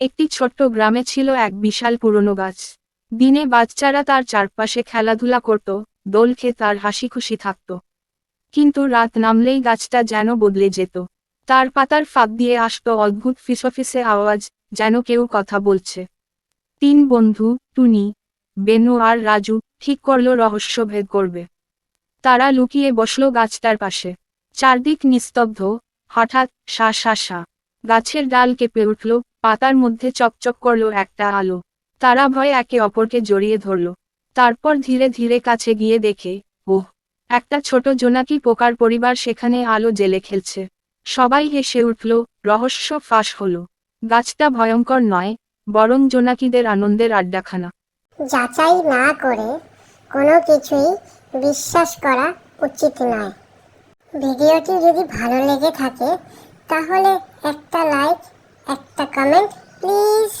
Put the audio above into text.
একটি ছোট্ট গ্রামে ছিল এক বিশাল পুরনো গাছ। দিনে বাচ্চারা তার চারপাশে খেলাধুলা করত, দোল খেয়ে তার হাসি খুশি থাকত। কিন্তু রাত নামলেই গাছটা যেন বদলে যেত। তার পাতার ফাঁক দিয়ে আসতো অদ্ভুত ফিসফিসে আওয়াজ, যেন কেউ কথা বলছে। তিন বন্ধু, টুনি, বেনু আর রাজু, ঠিক করল রহস্যভেদ করবে। তারা লুকিয়ে বসল গাছটার পাশে। চারদিক নিস্তব্ধ, হঠাৎ শা শা শা গাছের ডাল কেঁপে উঠল পাতার মধ্যে চকচক করল একটা আলো। তারা ভয়ে একে অপরকে জড়িয়ে ধরল। তারপর ধীরে ধীরে কাছে গিয়ে দেখে, ওহ, একটা ছোট জোনাকি পোকার পরিবার সেখানে আলো জেলে খেলছে। সবাই হেসে উঠল, রহস্য ফাঁস হল। গাছটা ভয়ঙ্কর নয়, বরং জোনাকিদের আনন্দের আড্ডাখানা। যাচাই না করে কোনো কিছুই বিশ্বাস করা উচিত নয়। ভিডিওটি যদি ভালো লেগে থাকে, তাহলে একটা comment. Please